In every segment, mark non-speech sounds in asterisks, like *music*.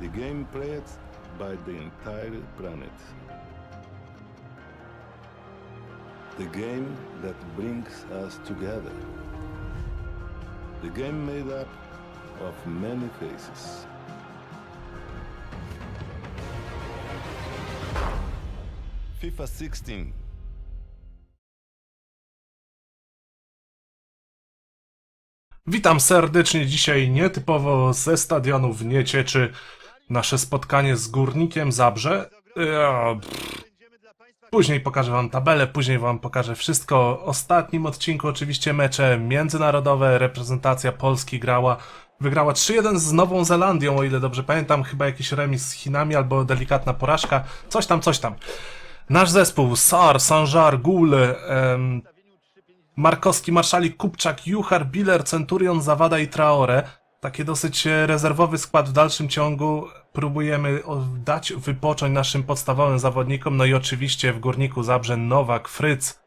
The game played by the entire planet. The game that brings us together. The game made up of many faces. FIFA 16 Witam serdecznie dzisiaj nietypowo ze stadionu w Niecieczy. Nasze spotkanie z Górnikiem Zabrze. Ja. Później pokażę wam tabelę, później wam pokażę wszystko. Ostatnim odcinku oczywiście mecze międzynarodowe, reprezentacja Polski grała. Wygrała 3-1 z Nową Zelandią, o ile dobrze pamiętam, chyba jakiś remis z Chinami albo delikatna porażka. Coś tam, coś tam. Nasz zespół, Sar, Sanjar, Gul, em, Markowski, Marszalik, Kupczak, Juchar, Biller, Centurion, Zawada i Traore. Takie dosyć e, rezerwowy skład w dalszym ciągu. Próbujemy dać wypocząć naszym podstawowym zawodnikom. No i oczywiście w Górniku Zabrze Nowak, Fryc.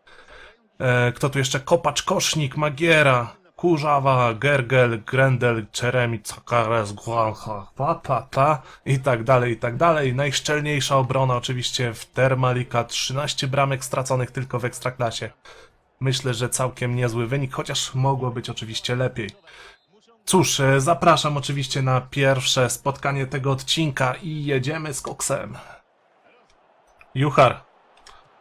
E, kto tu jeszcze? Kopacz, Kosznik, Magiera, Kurzawa, Gergel, Grendel, Czeremi, Cakares, Guancha, ta, ta i tak dalej, i tak dalej. Najszczelniejsza obrona oczywiście w Termalika. 13 bramek straconych tylko w Ekstraklasie. Myślę, że całkiem niezły wynik, chociaż mogło być oczywiście lepiej. Cóż, e, zapraszam oczywiście na pierwsze spotkanie tego odcinka i jedziemy z koksem. Juchar.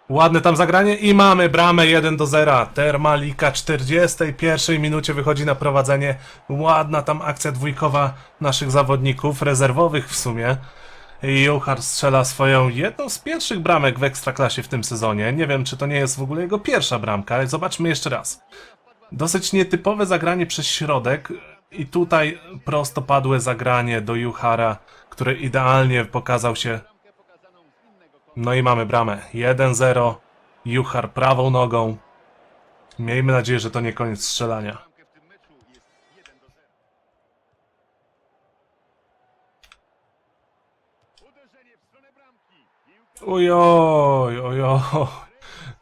Ładne tam zagranie i mamy bramę 1 do 0. Termalika 41 minucie wychodzi na prowadzenie. Ładna tam akcja dwójkowa naszych zawodników, rezerwowych w sumie. Juchar strzela swoją jedną z pierwszych bramek w Ekstraklasie w tym sezonie. Nie wiem, czy to nie jest w ogóle jego pierwsza bramka, ale zobaczmy jeszcze raz. Dosyć nietypowe zagranie przez środek i tutaj prostopadłe zagranie do Juchara, które idealnie pokazał się. No i mamy bramę. 1-0. Juchar prawą nogą. Miejmy nadzieję, że to nie koniec strzelania. Ojoj, ojoj.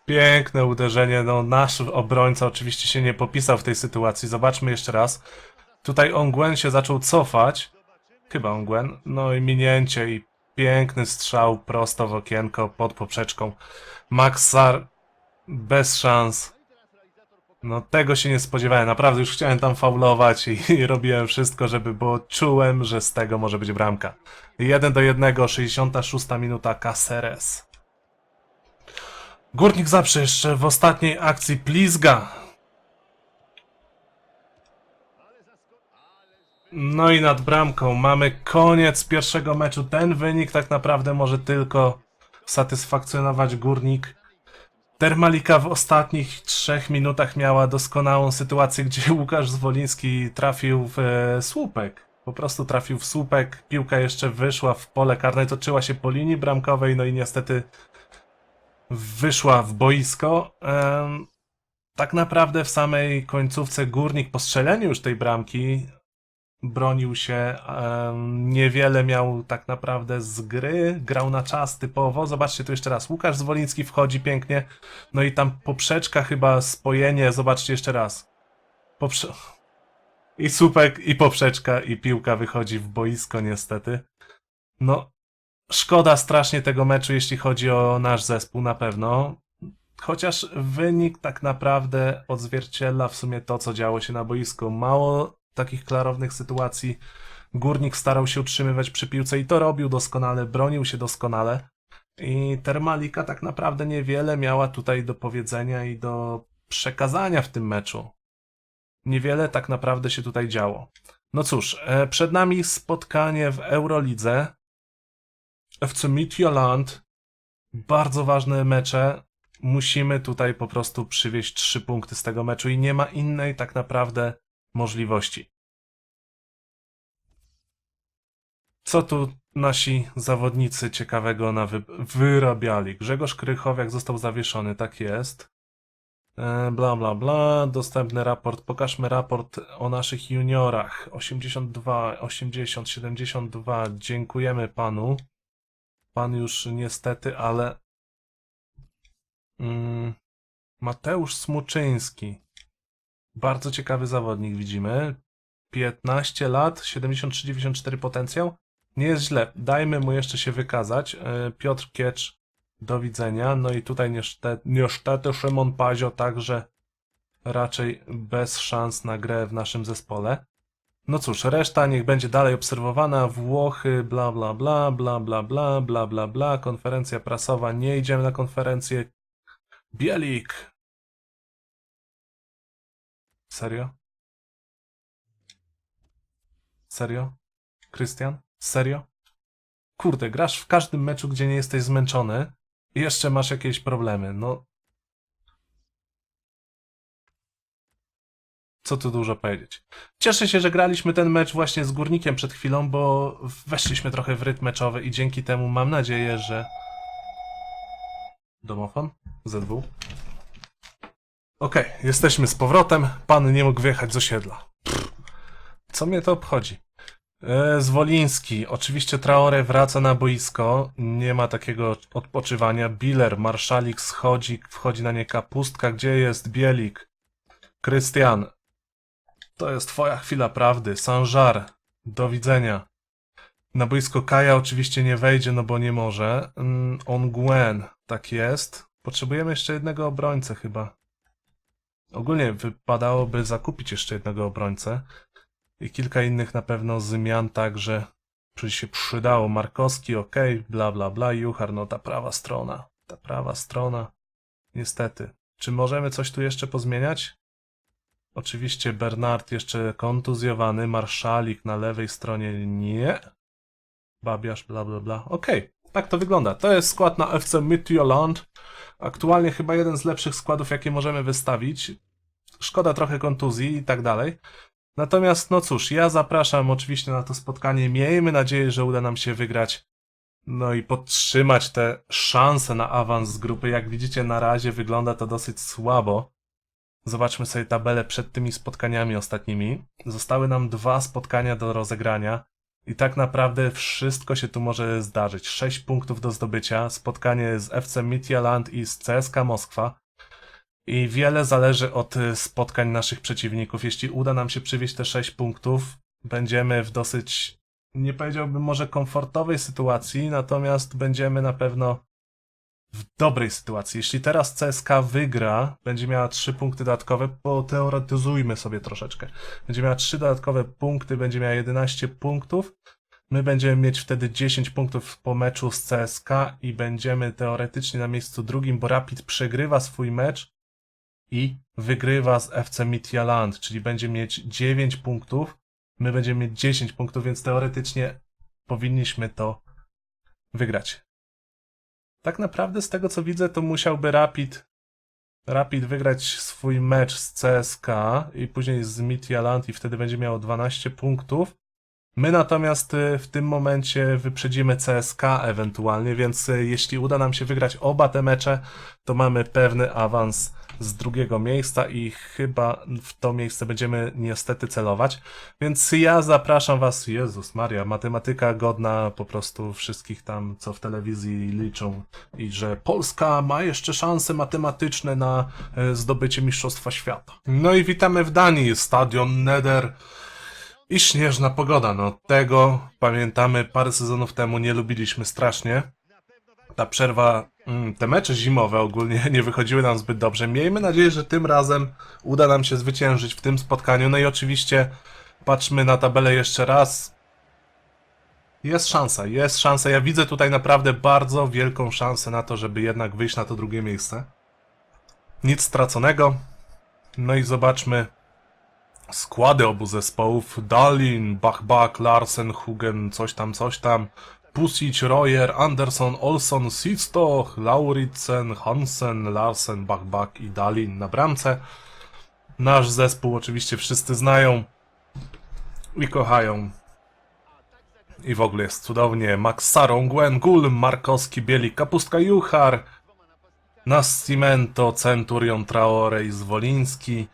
Piękne uderzenie. No, nasz obrońca oczywiście się nie popisał w tej sytuacji. Zobaczmy jeszcze raz. Tutaj Ongwen się zaczął cofać. Chyba Ongwen. No i minięcie i piękny strzał prosto w okienko pod poprzeczką. Maxar bez szans. No tego się nie spodziewałem. Naprawdę już chciałem tam faulować i, i robiłem wszystko, żeby, bo czułem, że z tego może być bramka. 1 do 1, 66 minuta Caceres. Górnik zawsze jeszcze w ostatniej akcji Plizga. No i nad bramką mamy koniec pierwszego meczu. Ten wynik tak naprawdę może tylko satysfakcjonować Górnik. Termalika w ostatnich trzech minutach miała doskonałą sytuację, gdzie *laughs* Łukasz Zwoliński trafił w e, słupek. Po prostu trafił w słupek, piłka jeszcze wyszła w pole karne, toczyła się po linii bramkowej, no i niestety wyszła w boisko. Tak naprawdę w samej końcówce Górnik po strzeleniu już tej bramki bronił się, niewiele miał tak naprawdę z gry, grał na czas typowo. Zobaczcie tu jeszcze raz, Łukasz Zwoliński wchodzi pięknie, no i tam poprzeczka chyba, spojenie, zobaczcie jeszcze raz. Poprze... *laughs* I słupek, i poprzeczka, i piłka wychodzi w boisko niestety. No, szkoda strasznie tego meczu, jeśli chodzi o nasz zespół na pewno. Chociaż wynik tak naprawdę odzwierciedla w sumie to, co działo się na boisku. Mało takich klarownych sytuacji. Górnik starał się utrzymywać przy piłce i to robił doskonale, bronił się doskonale. I Termalika tak naprawdę niewiele miała tutaj do powiedzenia i do przekazania w tym meczu. Niewiele tak naprawdę się tutaj działo. No cóż, e, przed nami spotkanie w Eurolidze. FC Midtjylland. Bardzo ważne mecze. Musimy tutaj po prostu przywieźć trzy punkty z tego meczu i nie ma innej tak naprawdę możliwości. Co tu nasi zawodnicy ciekawego na wy wyrabiali? Grzegorz Krychowiak został zawieszony, tak jest. E, Bla, bla, bla. Dostępny raport. Pokażmy raport o naszych juniorach. 82, 80, 72. Dziękujemy panu. Pan już niestety, ale. Mm, Mateusz Smuczyński. Bardzo ciekawy zawodnik widzimy. 15 lat, 73-94 potencjał. Nie jest źle. Dajmy mu jeszcze się wykazać. E, Piotr Kiecz, do widzenia. No i tutaj niestety, niestety Szymon Pazio także raczej bez szans na grę w naszym zespole. No cóż, reszta niech będzie dalej obserwowana. Włochy, bla bla bla, bla bla bla, bla bla bla. Konferencja prasowa, nie idziemy na konferencję. Bielik. Serio? Serio? Krystian? Serio? Kurde, grasz w każdym meczu, gdzie nie jesteś zmęczony i jeszcze masz jakieś problemy. No. Co tu dużo powiedzieć. Cieszę się, że graliśmy ten mecz właśnie z Górnikiem przed chwilą, bo weszliśmy trochę w rytm meczowy i dzięki temu mam nadzieję, że... Domofon? ZW? Okej, jesteśmy z powrotem. Pan nie mógł wyjechać z osiedla. Co mnie to obchodzi? E, Zwoliński. Oczywiście Traore wraca na boisko. Nie ma takiego odpoczywania. Biller, Marszalik schodzi, wchodzi na nie kapustka. Gdzie jest Bielik? Krystian. To jest twoja chwila prawdy. Sanżar. Do widzenia. Na boisko Kaja oczywiście nie wejdzie, no bo nie może. Mm, On Gwen. Tak jest. Potrzebujemy jeszcze jednego obrońcę chyba. Ogólnie wypadałoby zakupić jeszcze jednego obrońcę. I kilka innych na pewno zmian także by się przydało. Markowski, ok, bla bla bla, Juchar, no ta prawa strona, ta prawa strona. Niestety. Czy możemy coś tu jeszcze pozmieniać? Oczywiście Bernard jeszcze kontuzjowany, Marszalik na lewej stronie nie. Babiarz, bla bla bla. Okej, tak to wygląda. To jest skład na FC Midtjylland. Aktualnie chyba jeden z lepszych składów, jakie możemy wystawić. Szkoda trochę kontuzji i tak dalej. Natomiast, no cóż, ja zapraszam oczywiście na to spotkanie. Miejmy nadzieję, że uda nam się wygrać. No i podtrzymać te szanse na awans z grupy. Jak widzicie, na razie wygląda to dosyć słabo. Zobaczmy sobie tabelę przed tymi spotkaniami ostatnimi. Zostały nam dwa spotkania do rozegrania. I tak naprawdę wszystko się tu może zdarzyć. 6 punktów do zdobycia, spotkanie z FC Midtjylland i z CSKA Moskwa. I wiele zależy od y, spotkań naszych przeciwników. Jeśli uda nam się przywieźć te 6 punktów, będziemy w dosyć, nie powiedziałbym może komfortowej sytuacji, natomiast będziemy na pewno w dobrej sytuacji. Jeśli teraz CSK wygra, będzie miała 3 punkty dodatkowe, poteoretyzujmy sobie troszeczkę. Będzie miała 3 dodatkowe punkty, będzie miała 11 punktów. My będziemy mieć wtedy 10 punktów po meczu z CSK i będziemy teoretycznie na miejscu drugim, bo Rapid przegrywa swój mecz i wygrywa z FC Midtjylland, czyli będzie mieć 9 punktów, my będziemy mieć 10 punktów, więc teoretycznie powinniśmy to wygrać. Tak naprawdę z tego co widzę, to musiałby Rapid Rapid wygrać swój mecz z CSK i później z Midtjylland i wtedy będzie miało 12 punktów. My natomiast y, w tym momencie wyprzedzimy CSK ewentualnie, więc y, jeśli uda nam się wygrać oba te mecze, to mamy pewny awans z drugiego miejsca i chyba w to miejsce będziemy niestety celować. Więc ja zapraszam Was, Jezus Maria, matematyka godna po prostu wszystkich tam, co w telewizji liczą i że Polska ma jeszcze szanse matematyczne na e, zdobycie Mistrzostwa Świata. No i witamy w Danii, stadion Neder. I śnieżna pogoda, no tego pamiętamy parę sezonów temu nie lubiliśmy strasznie. Ta przerwa, mm, te mecze zimowe ogólnie *laughs* nie wychodziły nam zbyt dobrze. Miejmy nadzieję, że tym razem uda nam się zwyciężyć w tym spotkaniu. No i oczywiście patrzmy na tabelę jeszcze raz. Jest szansa, jest szansa. Ja widzę tutaj naprawdę bardzo wielką szansę na to, żeby jednak wyjść na to drugie miejsce. Nic straconego. No i zobaczmy składy obu zespołów. Dalin, Bach-Bach, Larsen, Hugen, coś tam, coś tam. Pusic, Royer, Anderson, Olson, Sistoch, Lauritsen, Hansen, Larsen, Bach-Bach i Dalin na bramce. Nasz zespół oczywiście wszyscy znają i kochają. I w ogóle jest cudownie. Max Saron, Gwen, Gul, Markowski, Bielik, Kapustka, Juchar, Nascimento, Centurion, Traore i Zwoliński.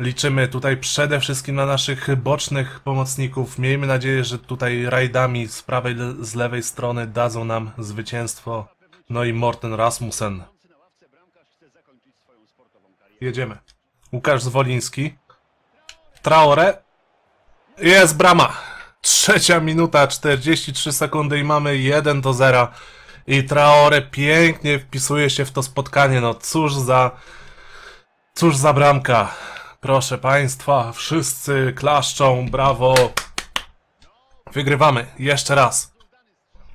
Liczymy tutaj przede wszystkim na naszych bocznych pomocników. Miejmy nadzieję, że tutaj rajdami z prawej, z lewej strony dadzą nam zwycięstwo. No i Morten Rasmussen. Jedziemy. Łukasz Zwoliński. Traore. Jest brama. Trzecia minuta, 43 sekundy i mamy 1 do 0. I Traore pięknie wpisuje się w to spotkanie. No cóż za. Cóż za bramka. Proszę Państwa, wszyscy klaszczą, brawo. Wygrywamy, jeszcze raz.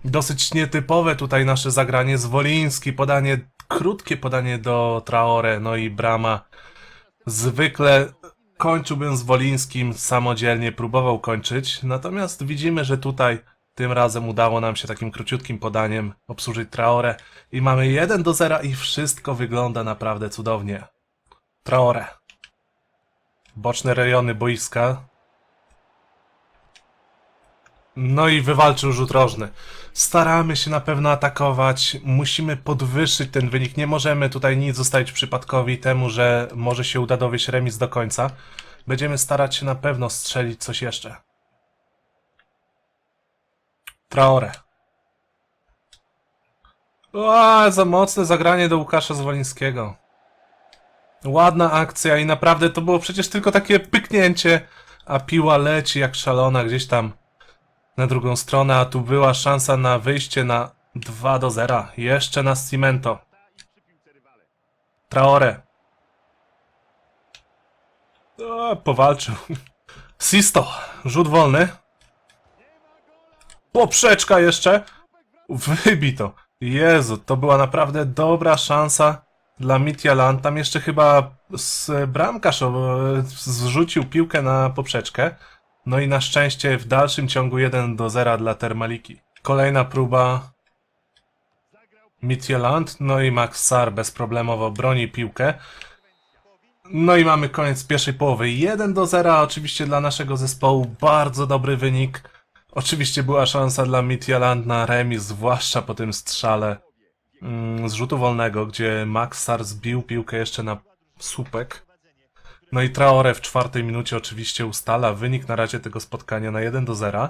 Dosyć nietypowe tutaj nasze zagranie. Zwoliński, podanie, krótkie podanie do Traore, no i brama. Zwykle kończyłbym z Wolińskim samodzielnie, próbował kończyć, natomiast widzimy, że tutaj tym razem udało nam się takim króciutkim podaniem obsłużyć Traore i mamy 1 do 0 i wszystko wygląda naprawdę cudownie. Traore. Boczne rejony boiska. No i wywalczył rzut rożny. Staramy się na pewno atakować, musimy podwyższyć ten wynik. Nie możemy tutaj nic zostawić przypadkowi temu, że może się uda dowieść remis do końca. Będziemy starać się na pewno strzelić coś jeszcze. Traore. O, za mocne zagranie do Łukasza Zwolińskiego. Ładna akcja i naprawdę to było przecież tylko takie pyknięcie, a piła leci jak szalona gdzieś tam na drugą stronę, a tu była szansa na wyjście na 2 do 0. Jeszcze na Cimento. Traore. O, powalczył. *laughs* Sisto. Rzut wolny. Poprzeczka jeszcze. Wybito. Jezu, to była naprawdę dobra szansa dla Mitjalan. Tam jeszcze chyba z bramkarz zrzucił piłkę na poprzeczkę. No i na szczęście w dalszym ciągu 1 do 0 dla Termaliki. Kolejna próba Mitjeland, no i Max Sar bezproblemowo broni piłkę. No i mamy koniec pierwszej połowy. 1 do 0 oczywiście dla naszego zespołu, bardzo dobry wynik. Oczywiście była szansa dla Mitjaland na remis, zwłaszcza po tym strzale z rzutu wolnego, gdzie Max Sar zbił piłkę jeszcze na słupek. No i Traore w czwartej minucie oczywiście ustala wynik na razie tego spotkania na 1 do 0.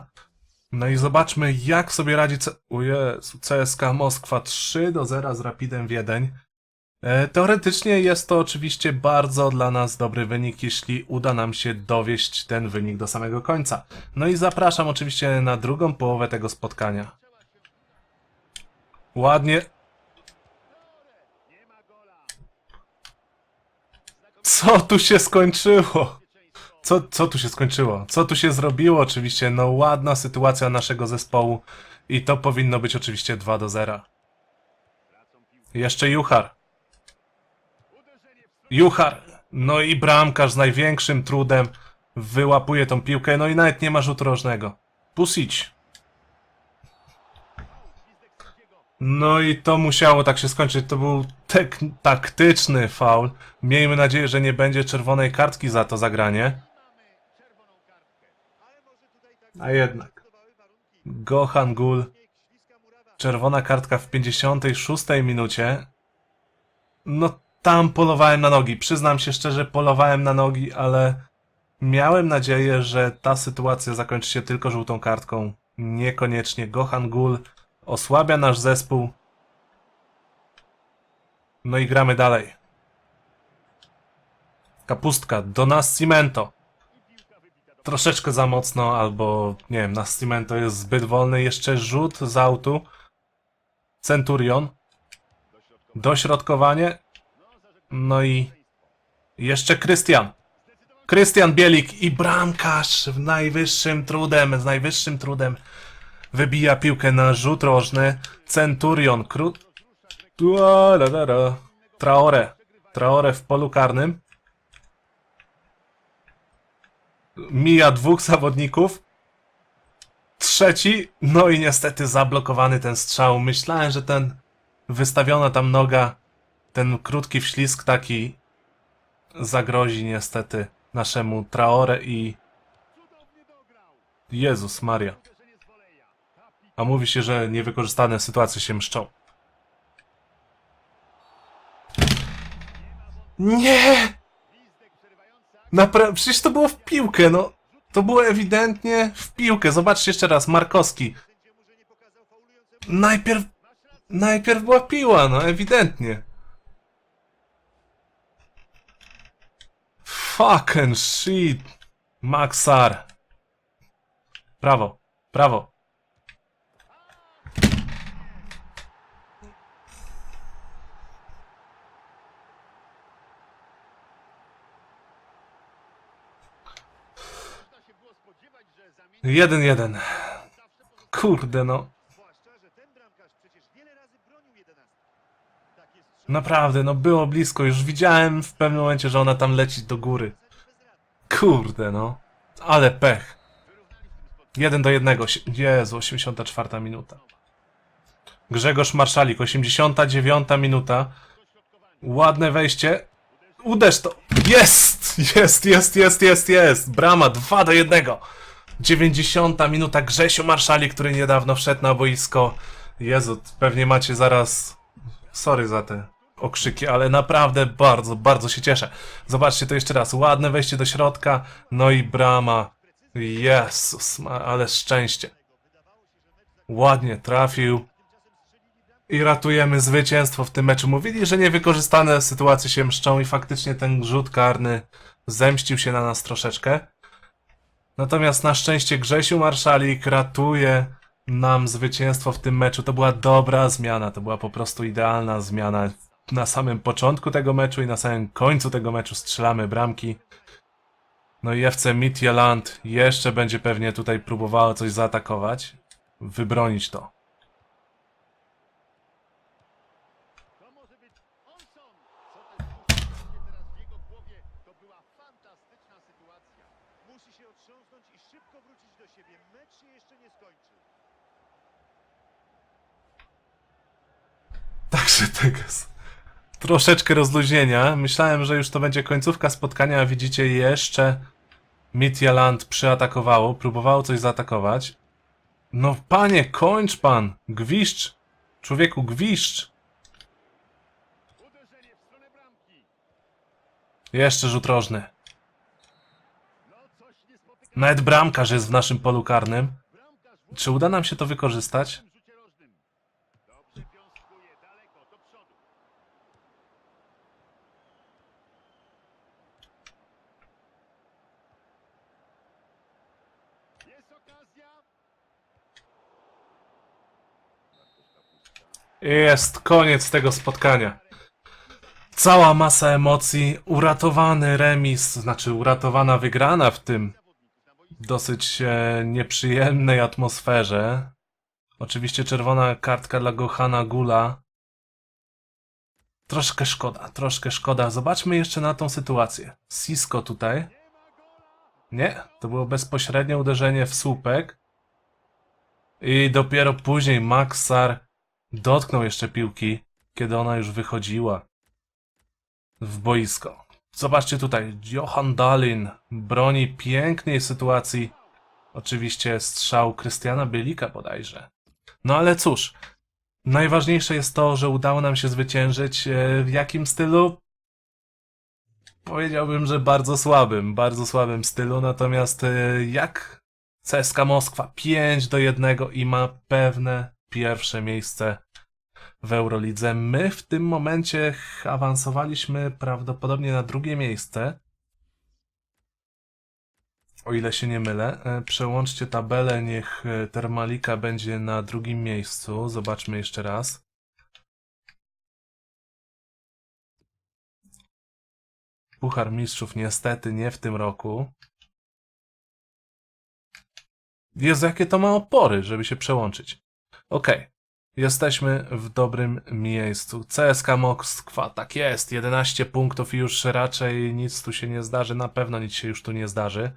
No i zobaczmy, jak sobie radzi C... Jezu, CSK Moskwa 3 do 0 z Rapidem Wiedeń. E, teoretycznie jest to oczywiście bardzo dla nas dobry wynik, jeśli uda nam się dowieść ten wynik do samego końca. No i zapraszam oczywiście na drugą połowę tego spotkania. Ładnie. Co tu się skończyło? Co, co tu się skończyło? Co tu się zrobiło? Oczywiście, no ładna sytuacja naszego zespołu i to powinno być oczywiście 2 do 0. Jeszcze Juchar. Juchar. No i bramkarz z największym trudem wyłapuje tą piłkę, no i nawet nie ma rzutu rożnego. Pusić. No i to musiało tak się skończyć. To był tek taktyczny faul. Miejmy nadzieję, że nie będzie czerwonej kartki za to zagranie. A jednak. Gohan Gul. Czerwona kartka w 56 minucie. No tam polowałem na nogi. Przyznam się szczerze, polowałem na nogi, ale miałem nadzieję, że ta sytuacja zakończy się tylko żółtą kartką. Niekoniecznie. Gohan Gul osłabia nasz zespół. No i gramy dalej. Kapustka, do nas Cimento. Troszeczkę za mocno, albo nie wiem, nas Cimento jest zbyt wolny. Jeszcze rzut z autu. Centurion. Dośrodkowanie. No i jeszcze Krystian. Krystian Bielik i bramkarz w najwyższym trudem, z najwyższym trudem wybija piłkę na rzut rożny. Centurion, la. Traore. Traore w polu karnym. Mija dwóch zawodników. Trzeci. No i niestety zablokowany ten strzał. Myślałem, że ten wystawiona tam noga, ten krótki wślizg taki zagrozi niestety naszemu Traore i Jezus Maria. A mówi się, że niewykorzystane sytuacje się mszczą. Nie! Napra- przecież to było w piłkę, no. To było ewidentnie w piłkę. Zobaczcie jeszcze raz, Markowski. Najpierw... Najpierw była piła, no, ewidentnie. Fucking shit. Maxar. Prawo, prawo. Jeden, jeden. Kurde no. Naprawdę, no było blisko. Już widziałem w pewnym momencie, że ona tam leci do góry. Kurde no. Ale pech. Jeden do jednego. Jezu, 84 minuta. Grzegorz Marszalik, 89 minuta. Ładne wejście. Uderz to. Jest! Jest, jest, jest, jest, jest. Brama 2 do 1. 90 minuta. Grzesiu Marszalik, który niedawno wszedł na boisko. Jezu, pewnie macie zaraz. Sorry za te okrzyki, ale naprawdę bardzo, bardzo się cieszę. Zobaczcie to jeszcze raz. Ładne wejście do środka. No i brama. Jezus, ale szczęście. Ładnie trafił. I ratujemy zwycięstwo w tym meczu. Mówili, że niewykorzystane sytuacje się mszczą i faktycznie ten rzut karny zemścił się na nas troszeczkę. Natomiast na szczęście Grzesiu Marszalik ratuje nam zwycięstwo w tym meczu. To była dobra zmiana, to była po prostu idealna zmiana. Na samym początku tego meczu i na samym końcu tego meczu strzelamy bramki. No i FC Midtjylland jeszcze będzie pewnie tutaj próbowało coś zaatakować. Wybronić to. To może być Olson! Co też dzieje teraz w jego głowie? To była fantastyczna sytuacja. Musi się otrząsnąć i szybko wrócić do siebie. Mecz się jeszcze nie skończy. Także tego jest troszeczkę rozluźnienia. Myślałem, że już to będzie końcówka spotkania, a widzicie jeszcze Midtjylland przyatakowało, próbowało coś zaatakować. No panie, kończ pan! Gwiszcz! Człowieku, gwiszcz! Jeszcze rzut rożny. Nawet bramkarz jest w naszym polu karnym. Czy uda nam się to wykorzystać? tym rzucie rożnym. Dobrze piąskuje daleko do przodu. Jest okazja. Jest koniec tego spotkania. Cała masa emocji, uratowany remis, znaczy uratowana wygrana w tym dosyć e, nieprzyjemnej atmosferze. Oczywiście czerwona kartka dla Gohana Gula. Troszkę szkoda, troszkę szkoda. Zobaczmy jeszcze na tą sytuację. Sisko tutaj. Nie, to było bezpośrednie uderzenie w słupek. I dopiero później Maxar dotknął jeszcze piłki, kiedy ona już wychodziła w boisko. Zobaczcie tutaj, Johan Dalin broni pięknej sytuacji. Oczywiście strzał Krystiana Bylika bodajże. No ale cóż, najważniejsze jest to, że udało nam się zwyciężyć. E, W jakim stylu? Powiedziałbym, że bardzo słabym, bardzo słabym stylu, natomiast e, jak CSKA Moskwa 5 do 1 i ma pewne pierwsze miejsce w Eurolidze. My w tym momencie awansowaliśmy prawdopodobnie na drugie miejsce. O ile się nie mylę. E, Przełączcie tabelę, niech e, Termalika będzie na drugim miejscu. Zobaczmy jeszcze raz. Puchar Mistrzów niestety nie w tym roku. Jezu, jakie to ma opory, żeby się przełączyć. Okej. Jesteśmy w dobrym miejscu. CSK Moskwa, tak jest, 11 punktów i już raczej nic tu się nie zdarzy, na pewno nic się już tu nie zdarzy.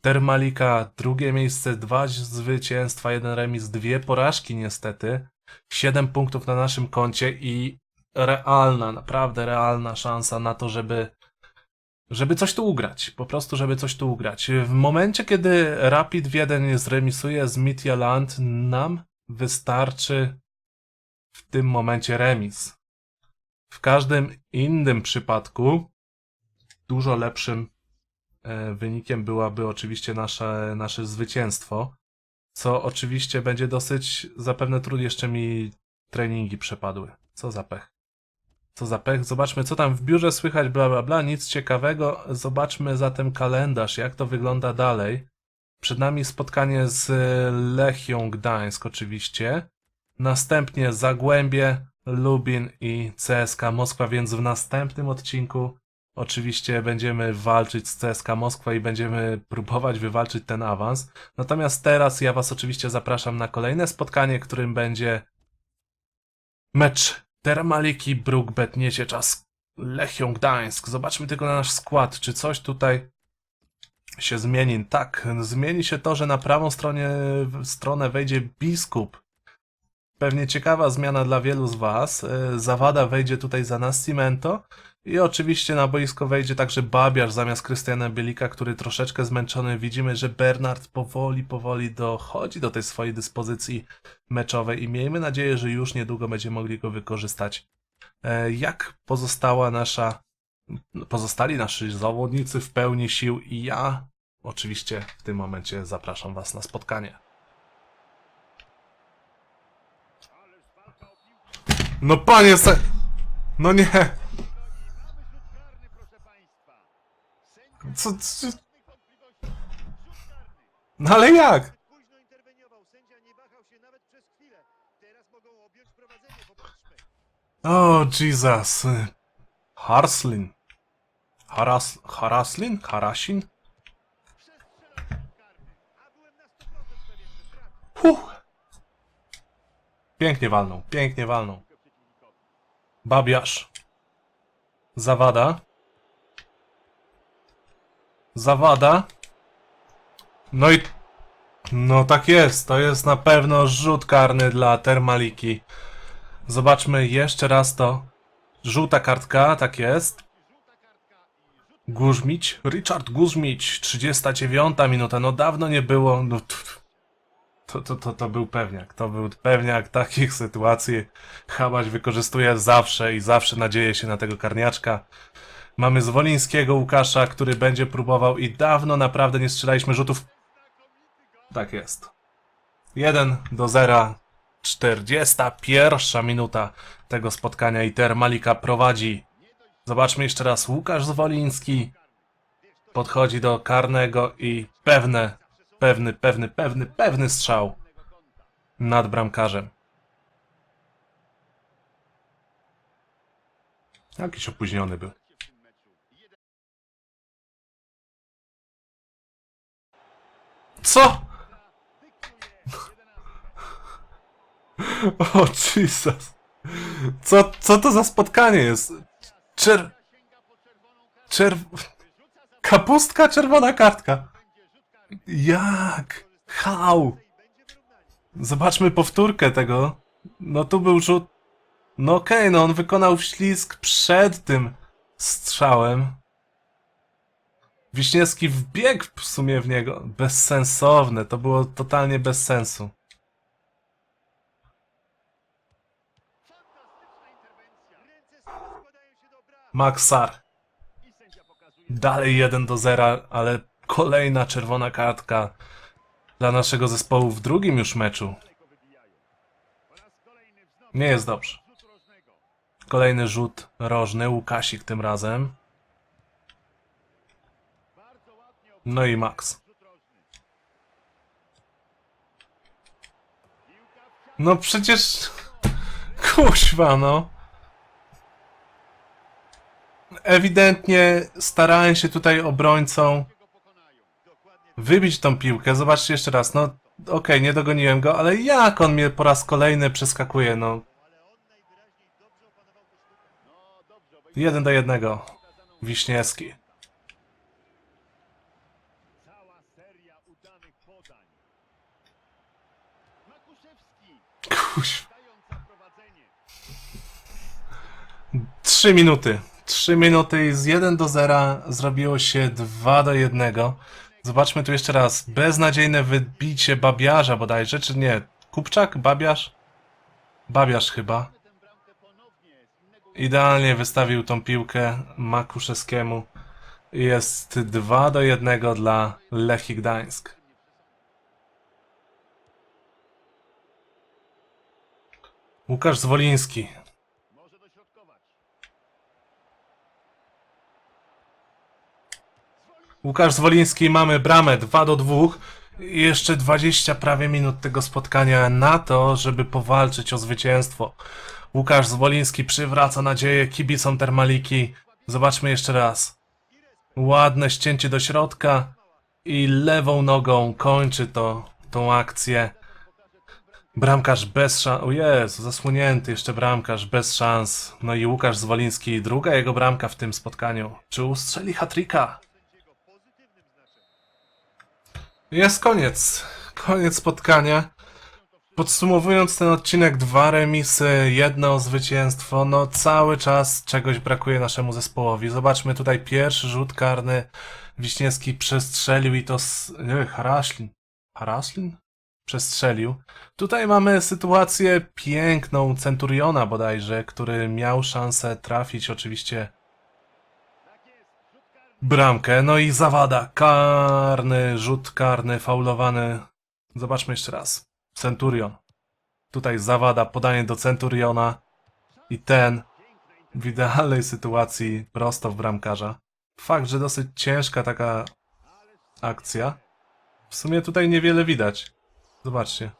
Termalika, drugie miejsce, dwa zwycięstwa, jeden remis, dwie porażki niestety. 7 punktów na naszym koncie i realna, naprawdę realna szansa na to, żeby żeby coś tu ugrać, po prostu żeby coś tu ugrać. W momencie, kiedy Rapid Wiedeń zremisuje z Midtjylland, nam wystarczy w tym momencie remis. W każdym innym przypadku dużo lepszym e, wynikiem byłaby oczywiście nasze, nasze zwycięstwo, co oczywiście będzie dosyć, zapewne trudno jeszcze mi treningi przepadły. Co za pech. Co za pech. Zobaczmy, co tam w biurze słychać, bla bla bla, nic ciekawego. Zobaczmy zatem kalendarz, jak to wygląda dalej. Przed nami spotkanie z Lechią Gdańsk oczywiście. Następnie Zagłębie, Lubin i CSK Moskwa, więc w następnym odcinku oczywiście będziemy walczyć z CSK Moskwa i będziemy próbować wywalczyć ten awans. Natomiast teraz ja was oczywiście zapraszam na kolejne spotkanie, którym będzie mecz Termaliki Brookbet Nieciecza z Lechią Gdańsk. Zobaczmy tylko na nasz skład, czy coś tutaj się zmieni. Tak, zmieni się to, że na prawą stronie, stronę wejdzie biskup. Pewnie ciekawa zmiana dla wielu z Was. E, Zawada wejdzie tutaj za nas Cimento i oczywiście na boisko wejdzie także Babiarz zamiast Krystiana Bielika, który troszeczkę zmęczony. Widzimy, że Bernard powoli, powoli dochodzi do tej swojej dyspozycji meczowej i miejmy nadzieję, że już niedługo będziemy mogli go wykorzystać. E, Jak pozostała nasza, pozostali nasi zawodnicy w pełni sił i ja oczywiście w tym momencie zapraszam Was na spotkanie. No panie se... No nie. Co, co... No ale jak? O, Jesus. Harslin. Haras... Haraslin? Harasin? Przestrzelał rzut karny. A byłem na 100% pewien, że trafi. Huh. Pięknie walną, pięknie walną. Babiarz. Zawada. Zawada. No i... No tak jest, to jest na pewno rzut karny dla Termaliki. Zobaczmy jeszcze raz to. Żółta kartka, tak jest. Gużmić, Richard Gużmić, 39 minuta, no dawno nie było, no to, to, to, to był pewniak, to był pewniak takich sytuacji Chabaś wykorzystuje zawsze i zawsze nadzieje się na tego karniaczka. Mamy Zwolińskiego Łukasza, który będzie próbował i dawno naprawdę nie strzelaliśmy rzutów. Tak jest. 1 do 0, 41 minuta tego spotkania i Termalika prowadzi. Zobaczmy jeszcze raz. Łukasz Zwoliński podchodzi do karnego i pewne, pewny, pewny, pewny, pewny strzał nad bramkarzem. Jakiś opóźniony był. Co? *laughs* O Jesus. Co, co to za spotkanie jest? Czer... Kapustka, czerwona kartka. Jak? How? Zobaczmy powtórkę tego. No tu był rzut. No okej, no on wykonał wślizg przed tym strzałem. Wiśniewski wbiegł w sumie w niego. Bezsensowne, to było totalnie bez sensu. Maxar. Dalej 1 do 0, ale kolejna czerwona kartka dla naszego zespołu w drugim już meczu. Nie jest dobrze. Kolejny rzut rożny, Łukasik tym razem. No i Max. No przecież... *laughs* Kuźwa, no. Ewidentnie starałem się tutaj obrońcą wybić tą piłkę. Zobaczcie jeszcze raz, no okej, nie dogoniłem go, ale jak on mnie po raz kolejny przeskakuje, no. Jeden do jednego. Wiśniewski. prowadzenie. Trzy minuty. Trzy minuty i z 1 do 0 zrobiło się 2 do 1. Zobaczmy tu jeszcze raz. Beznadziejne wybicie Babiarza bodajże, czy nie? Kupczak? Babiarz? Babiarz chyba. Idealnie wystawił tą piłkę Makuszewskiemu. Jest 2 do 1 dla Lechii Gdańsk. Łukasz Zwoliński. może dośrodkować. Łukasz Zwoliński, mamy bramę 2 do 2 I jeszcze 20 prawie minut tego spotkania na to, żeby powalczyć o zwycięstwo. Łukasz Zwoliński przywraca nadzieję kibicom Termaliki. Zobaczmy jeszcze raz. Ładne ścięcie do środka i lewą nogą kończy to, tą akcję. Bramkarz bez szans. O Jezu, zasłonięty jeszcze bramkarz bez szans. No i Łukasz Zwoliński, druga jego bramka w tym spotkaniu. Czy ustrzeli hatrika? Jest koniec. Koniec spotkania. Podsumowując ten odcinek, dwa remisy, jedno zwycięstwo. No cały czas czegoś brakuje naszemu zespołowi. Zobaczmy tutaj pierwszy rzut karny. Wiśniewski przestrzelił i to z... Nie, Haraślin. Haraślin? Przestrzelił. Tutaj mamy sytuację piękną Centuriona bodajże, który miał szansę trafić oczywiście bramkę. No i zawada. Karny, rzut karny, faulowany. Zobaczmy jeszcze raz. Centurion. Tutaj zawada, podanie do Centuriona. I ten w idealnej sytuacji prosto w bramkarza. Fakt, że dosyć ciężka taka akcja. W sumie tutaj niewiele widać. Zobaczcie.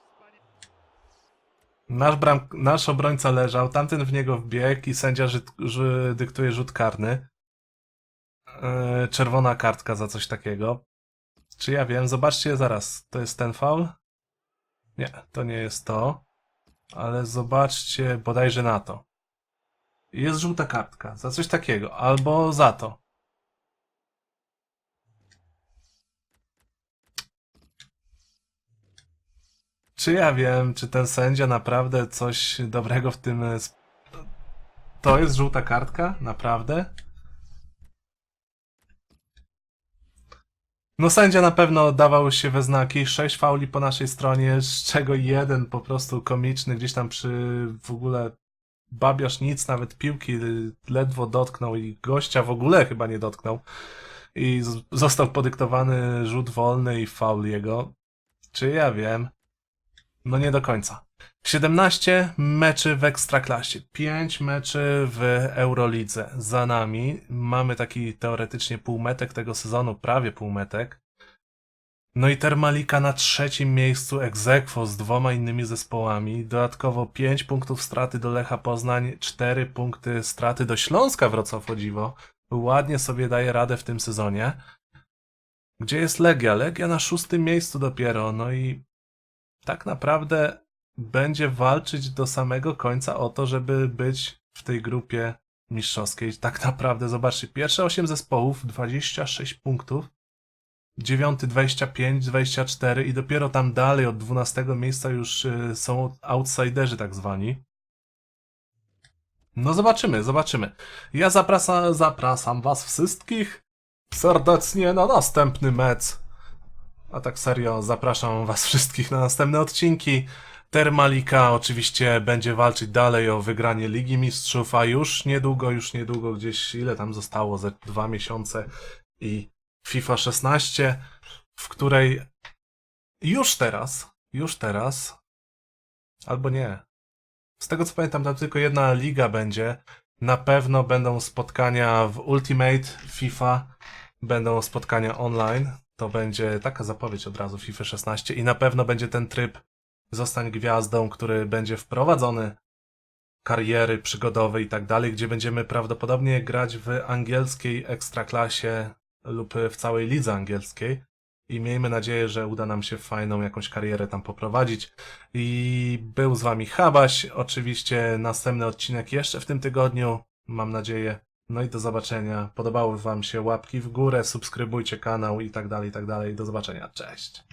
Nasz, bram, nasz obrońca leżał, tamten w niego wbiegł i sędzia ży, ży, dyktuje rzut karny. Yy, czerwona kartka za coś takiego. Czy ja wiem? Zobaczcie zaraz. To jest ten faul? Nie, to nie jest to. Ale zobaczcie bodajże na to. Jest żółta kartka za coś takiego, albo za to. Czy ja wiem, czy ten sędzia naprawdę coś dobrego w tym. e, To jest żółta kartka? Naprawdę? No sędzia na pewno dawał się we znaki. Sześć fauli po naszej stronie, z czego jeden po prostu komiczny, gdzieś tam przy w ogóle babiarz nic, nawet piłki ledwo dotknął i gościa w ogóle chyba nie dotknął. I został podyktowany rzut wolny i faul jego. Czy ja wiem? No nie do końca. 17 meczy w Ekstraklasie, 5 meczy w Eurolidze za nami. Mamy taki teoretycznie półmetek tego sezonu, prawie półmetek. No i Termalika na trzecim miejscu egzekwo z dwoma innymi zespołami. Dodatkowo 5 punktów straty do Lecha Poznań, 4 punkty straty do Śląska Wrocław o dziwo. Ładnie sobie daje radę w tym sezonie. Gdzie jest Legia? Legia na szóstym miejscu dopiero. No i tak naprawdę będzie walczyć do samego końca o to, żeby być w tej grupie mistrzowskiej. Tak naprawdę, zobaczcie, pierwsze 8 zespołów, 26 punktów, dziewiąty 25, 24 i dopiero tam dalej od 12 miejsca już y, są outsiderzy tak zwani. No zobaczymy, zobaczymy. Ja zapraszam, zapraszam was wszystkich serdecznie na następny mecz. A tak serio, zapraszam was wszystkich na następne odcinki. Termalika oczywiście będzie walczyć dalej o wygranie Ligi Mistrzów, a już niedługo, już niedługo, gdzieś ile tam zostało, ze dwa miesiące i FIFA 16, w której już teraz, już teraz, albo nie. Z tego co pamiętam, tam tylko jedna liga będzie. Na pewno będą spotkania w Ultimate FIFA, będą spotkania online. To będzie taka zapowiedź od razu FIFA 16 i na pewno będzie ten tryb Zostań gwiazdą, który będzie wprowadzony kariery przygodowe i tak dalej, gdzie będziemy prawdopodobnie grać w angielskiej ekstraklasie lub w całej lidze angielskiej. I miejmy nadzieję, że uda nam się fajną jakąś karierę tam poprowadzić. I był z wami Habaś. Oczywiście następny odcinek jeszcze w tym tygodniu. Mam nadzieję. No i do zobaczenia. Podobały wam się łapki w górę, subskrybujcie kanał i tak dalej, i tak dalej. Do zobaczenia. Cześć.